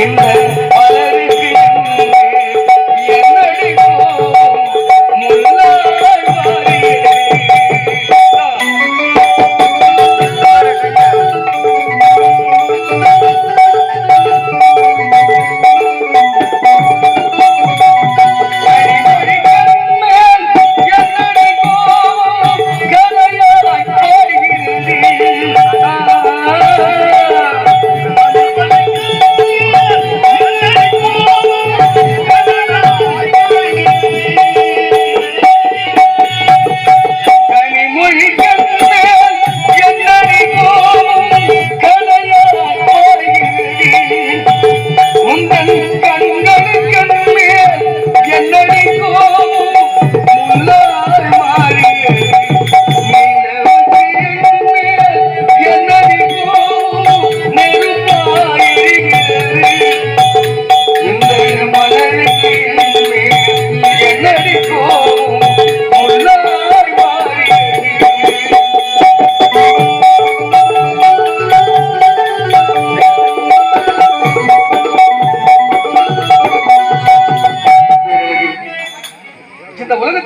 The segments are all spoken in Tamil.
என்ன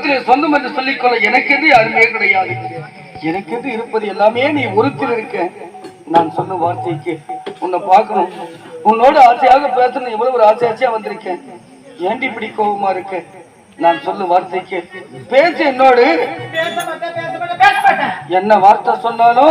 உலகத்திலே சொந்தம் என்று சொல்லிக்கொள்ள எனக்கென்று யாருமே கிடையாது. எனக்கென்று இருப்பது எல்லாமே நீ ஒருத்தில் இருக்க. நான் சொன்ன வார்த்தைக்கு உன்னை பார்க்கணும். உன்னோட ஆசையாக பேசணும். எவ்வளவு ஒரு ஆசை ஆசையா வந்திருக்கேன். ஏண்டி இப்படி கோபமா இருக்க? நான் சொல்லும் வார்த்தைக்கு பேச என்னோடு. என்ன வார்த்தை சொன்னாலும்